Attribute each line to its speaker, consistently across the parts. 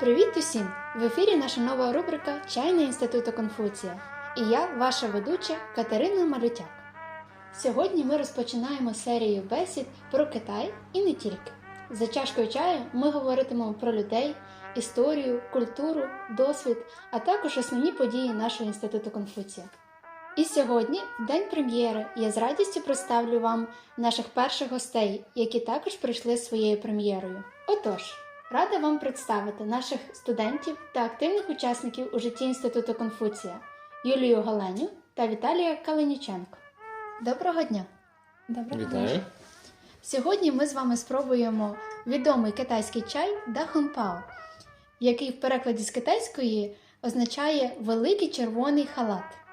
Speaker 1: Привіт усім! В ефірі наша нова рубрика Чайна інституту Конфуція. І я, ваша ведуча Катерина Малютяк. Сьогодні ми розпочинаємо серію бесід про Китай і не тільки. За чашкою чаю ми говоритимемо про людей, історію, культуру, досвід, а також основні події нашого інституту Конфуція. І сьогодні, в день прем'єри, я з радістю представлю вам наших перших гостей, які також прийшли своєю прем'єрою. Отож, рада вам представити наших студентів та активних учасників у житті інституту Конфуція Юлію Галеню та Віталія Калиніченко. Доброго дня!
Speaker 2: Доброго
Speaker 3: Вітаю.
Speaker 1: Сьогодні ми з вами спробуємо відомий китайський чай Дахунпао, який в перекладі з китайської означає великий червоний халат.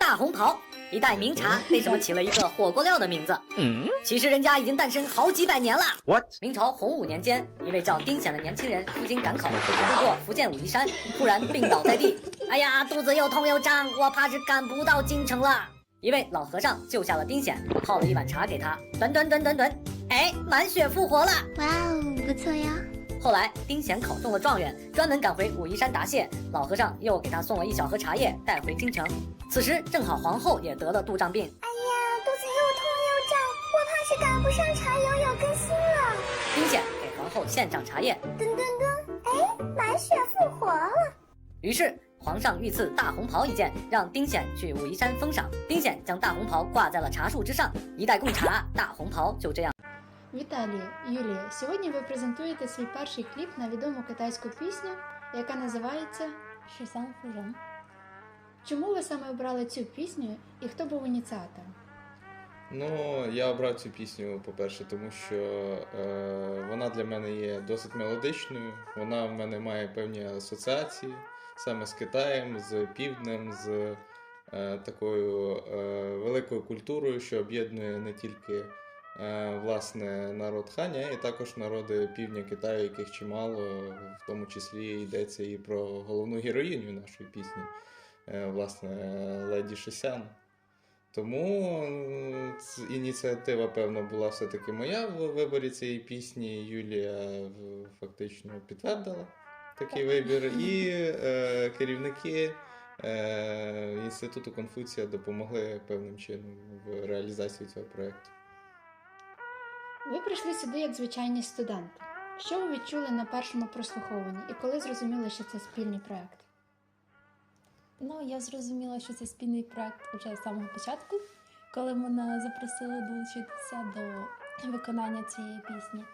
Speaker 2: 大红袍，一袋名茶，为什么起了一个火锅料的名字？
Speaker 3: 嗯
Speaker 2: 其实人家已经诞生好几百年了。
Speaker 3: ，What？
Speaker 2: 明朝洪武年间，一位叫丁显的年轻人赴京赶考，路过福建武夷山，突然病倒在地。哎呀，肚子又痛又胀，我怕是赶不到京城了。一位老和尚救下了丁显，泡了一碗茶给他。短短短短短，哎，满血复活了。
Speaker 4: 哇哦，不错呀！
Speaker 2: 后来丁显考中了状元，专门赶回武夷山答谢。老和尚又给他送了一小盒茶叶，带回京城。此时正好皇后也得了肚胀病，
Speaker 4: 哎呀，肚子又痛又胀，我怕是赶不上茶友要更新了。
Speaker 2: 丁显给皇后献上茶叶，
Speaker 4: 噔噔噔，哎，满血复活了！
Speaker 2: 于是皇上御赐大红袍一件，让丁显去武夷山封赏。丁显将大红袍挂在了茶树之上，一代贡茶，大红袍就这样。
Speaker 1: Віталію, Юлія! Сьогодні ви презентуєте свій перший кліп на відому китайську пісню, яка називається
Speaker 4: Шісан Фужан.
Speaker 1: Чому ви саме обрали цю пісню і хто був ініціатором?
Speaker 3: Ну, я обрав цю пісню, по-перше, тому що е, вона для мене є досить мелодичною. Вона в мене має певні асоціації саме з Китаєм, з Півднем, з е, такою е, великою культурою, що об'єднує не тільки власне народ Ханя, і також народи півдня Китаю, яких чимало, в тому числі йдеться і про головну героїню нашої пісні, е, власне, Леді Шисян. Тому ініціатива, певно, була все-таки моя в виборі цієї пісні. Юлія фактично підтвердила такий вибір. І е, керівники е, інституту Конфуція допомогли певним чином в реалізації цього проєкту.
Speaker 1: Ви прийшли сюди як звичайні студенти. Що ви відчули на першому прослуховуванні і коли зрозуміли, що це спільний проект?
Speaker 5: Ну, я зрозуміла, що це спільний проект уже з самого початку, коли мене запросили долучитися до виконання цієї пісні.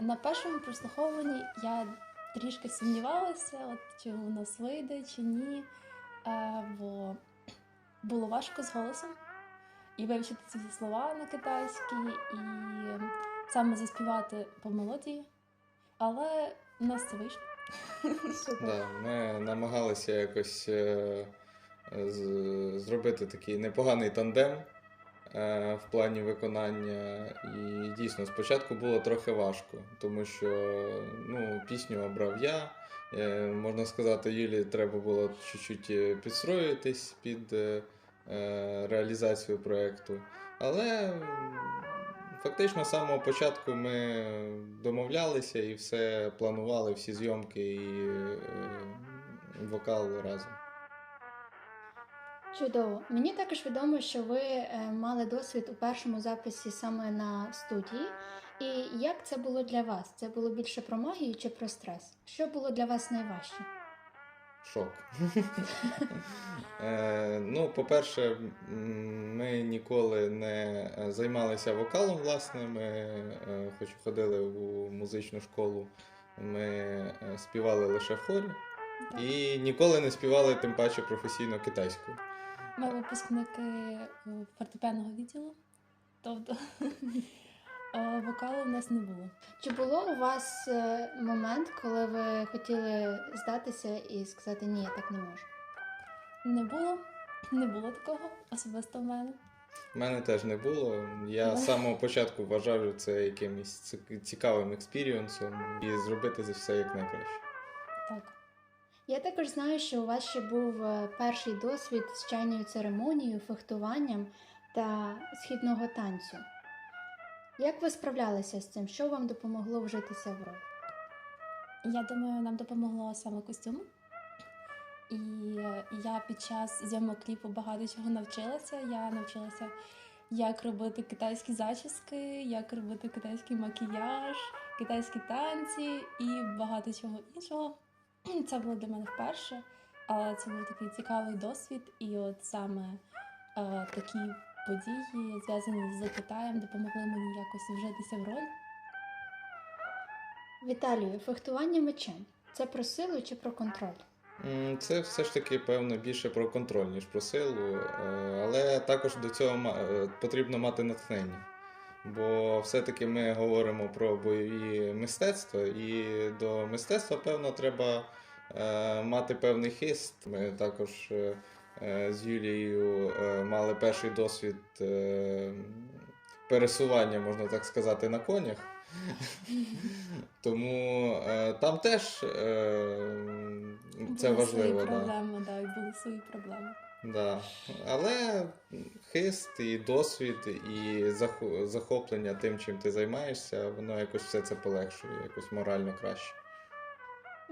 Speaker 5: На першому прослуховуванні я трішки сумнівалася, от, чи у нас вийде, чи ні. Е, бо було важко з голосом і вивчити ці слова на китайській, і саме заспівати по мелодії. Але у нас це вийшло.
Speaker 3: Да, ми намагалися якось е, з- зробити такий непоганий тандем е, в плані виконання. І дійсно спочатку було трохи важко, тому що ну, пісню обрав я. Е, Можна сказати, Юлі треба було чуть-чуть е, підстроїтись під е, реалізацію проєкту. Але фактично з самого початку ми домовлялися і все планували, всі зйомки і е, вокал разом.
Speaker 1: Чудово. Мені також відомо, що ви е, мали досвід у першому записі саме на студії. І як це було для вас? Це було більше про магію чи про стрес? Що було для вас найважче?
Speaker 3: Шок. Е, ну, по-перше, ми ніколи не е, займалися вокалом, власне. Ми е, хоч ходили у музичну школу, ми співали лише в хорі і ніколи не співали тим паче професійно китайською.
Speaker 5: Ми випускники фортепіаного відділу, тобто вокалу в нас не було.
Speaker 1: Чи було у вас е, момент, коли ви хотіли здатися і сказати ні, я так не можу?
Speaker 5: Не було, не було такого особисто в мене.
Speaker 3: У мене теж не було. Я з самого початку вважав це якимось цікавим експірієнсом і зробити це все як найкраще.
Speaker 5: Так.
Speaker 1: Я також знаю, що у вас ще був е, перший досвід з чайною церемонією, фехтуванням та східного танцю. Як ви справлялися з цим? Що вам допомогло вжитися в роль?
Speaker 5: Я думаю, нам допомогло саме костюм. І я під час зйомок кліпу багато чого навчилася. Я навчилася, як робити китайські зачіски, як робити китайський макіяж, китайські танці і багато чого іншого. Це було для мене вперше, але це був такий цікавий досвід. І от саме е, такі події, зв'язані з Китаєм, допомогли мені якось вжитися в роль.
Speaker 1: Віталію, фехтування мечем це про силу чи про контроль?
Speaker 3: Це все ж таки, певно, більше про контроль, ніж про силу, е, але також до цього е, потрібно мати натхнення. Бо все-таки ми говоримо про бойові мистецтва, і до мистецтва, певно, треба е, мати певний хист. Ми також з Юлією е, мали перший досвід е, пересування, можна так сказати, на конях. Тому е, там теж е, це
Speaker 5: були
Speaker 3: важливо.
Speaker 5: свої
Speaker 3: Да.
Speaker 5: проблеми, да, і були свої проблеми.
Speaker 3: Да. Але хист і досвід, і захоплення тим, чим ти займаєшся, воно якось все це полегшує, якось морально краще.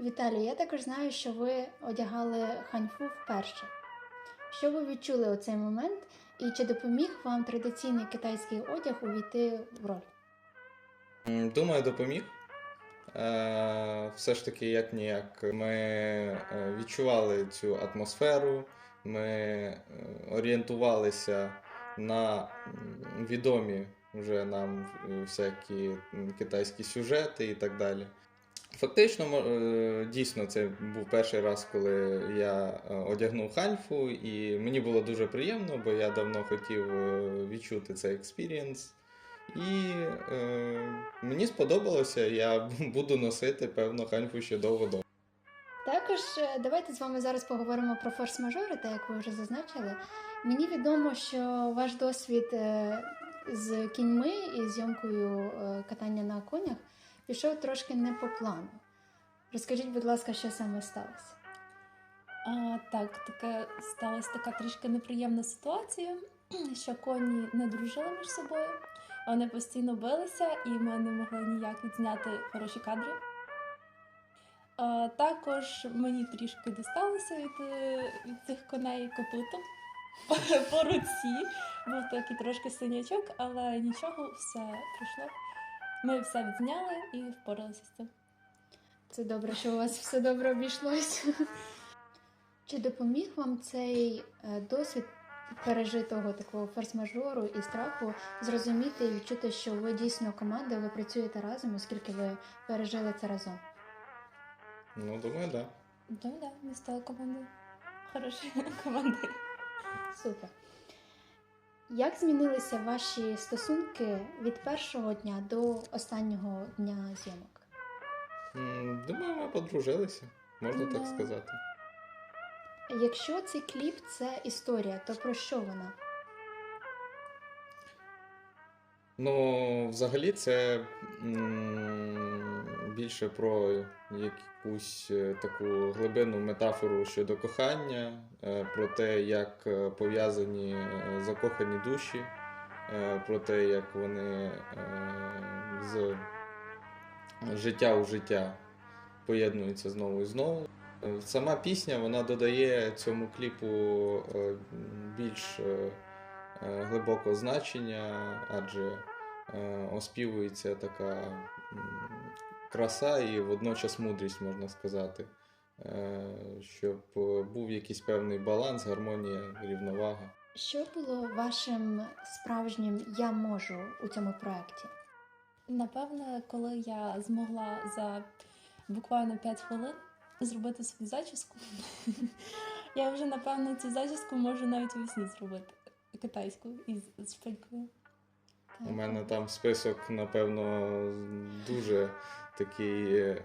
Speaker 1: Віталій, я також знаю, що ви одягали ханьфу вперше. Що ви відчули у цей момент, і чи допоміг вам традиційний китайський одяг увійти в роль?
Speaker 3: Думаю, допоміг. Е, Все ж таки, як ніяк, ми е, відчували цю атмосферу, ми е, орієнтувалися на відомі вже нам всякі китайські сюжети і так далі. Фактично, е, дійсно, це був перший раз, коли я е, одягнув хальфу, і мені було дуже приємно, бо я давно хотів е, відчути цей експірієнс. І е, мені сподобалося, я буду носити певно ханьфу ще довго-довго.
Speaker 1: Також давайте з вами зараз поговоримо про форс-мажори, так як ви вже зазначили. Мені відомо, що ваш досвід з кіньми і зйомкою катання на конях пішов трошки не по плану. Розкажіть, будь ласка, що саме сталося?
Speaker 5: А, так, таке сталася така трішки неприємна ситуація, що коні не дружили між собою. Вони постійно билися, і ми не могли ніяк відзняти хороші кадри. А, також мені трішки дісталося від, е, від цих коней копитом по руці. Був такий трошки синячок, але нічого, все пройшло. Ми все відзняли і впоралися з цим.
Speaker 1: Це добре, що у вас все добре обійшлось. Чи допоміг вам цей е, досвід пережитого такого форс-мажору і страху зрозуміти і відчути, що ви дійсно команда, ви працюєте разом, оскільки ви пережили це разом?
Speaker 3: Ну, думаю, так. Да.
Speaker 5: Ну да, ми стали командою. Хороші команди.
Speaker 1: Супер. Як змінилися ваші стосунки від першого дня до останнього дня зйомок?
Speaker 3: Думаю, ми подружилися, можна так сказати.
Speaker 1: Якщо цей кліп це історія, то про що вона?
Speaker 3: Ну, взагалі, це м, більше про якусь е, таку глибинну метафору щодо кохання, е, про те, як е, пов'язані закохані душі, про те, як вони з життя у життя поєднуються знову і знову. Сама пісня вона додає цьому кліпу більш е, е, глибокого значення, адже оспівується така краса і водночас мудрість, можна сказати, Е, щоб е, був якийсь певний баланс, гармонія, рівновага.
Speaker 1: Що було вашим справжнім я можу у цьому проєкті?
Speaker 5: Напевне, коли я змогла за буквально 5 хвилин зробити свою зачіску, я вже напевно цю зачіску можу навіть у вісні зробити китайську із шпилькою.
Speaker 3: У мене там список, напевно, дуже такий е,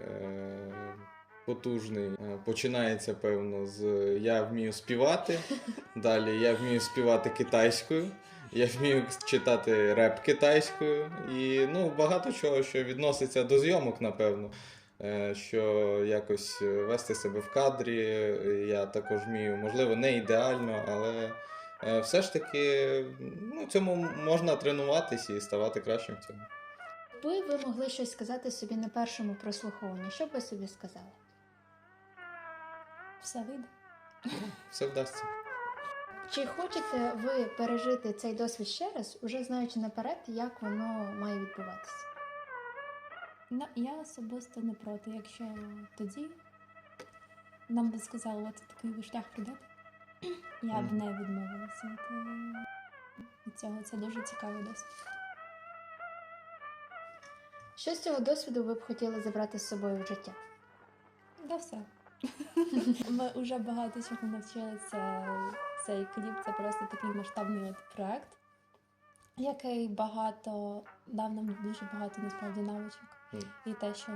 Speaker 3: потужний. Е, Починається, певно, з я вмію співати. Далі я вмію співати китайською. Я вмію читати реп китайською. І ну, багато чого, що відноситься до зйомок, напевно. Е, Що якось вести себе в кадрі. Я також вмію, можливо, не ідеально, але Е, все ж таки ну, цьому можна тренуватися і ставати кращим в цьому.
Speaker 1: Якби ви могли щось сказати собі на першому прослуховуванні, що б ви собі сказали?
Speaker 5: Все вийде.
Speaker 3: Все вдасться.
Speaker 1: Чи хочете ви пережити цей досвід ще раз, уже знаючи наперед, як воно має відбуватися?
Speaker 5: Ну, я особисто не проти, якщо тоді нам би сказали, от такий ви шлях прийдете, я б не відмовилася від, цього. Це дуже цікавий досвід.
Speaker 1: Що з цього досвіду ви б хотіли забрати з собою в життя?
Speaker 5: Да все. Ми вже багато чого навчилися. Цей кліп це просто такий масштабний от проект, який багато дав нам дуже багато насправді навичок. І те, що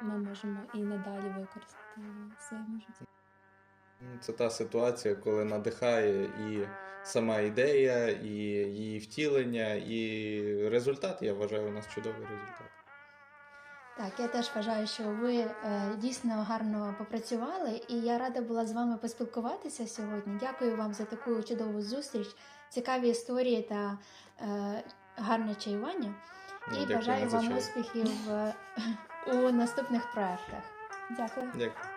Speaker 5: ми можемо і надалі використати в своєму житті.
Speaker 3: Це та ситуація, коли надихає і сама ідея, і її втілення, і результат. Я вважаю, у нас чудовий результат.
Speaker 1: Так, я теж вважаю, що ви е, дійсно гарно попрацювали, і я рада була з вами поспілкуватися сьогодні. Дякую вам за таку чудову зустріч, цікаві історії та е, гарне чаювання.
Speaker 3: Ну,
Speaker 1: І
Speaker 3: дякую,
Speaker 1: бажаю вам успіхів е, у наступних проектах.
Speaker 5: Дякую.
Speaker 3: Дякую.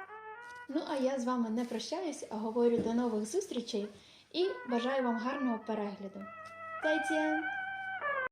Speaker 1: Ну а я з вами не прощаюсь, а говорю до нових зустрічей і бажаю вам гарного перегляду. 再见！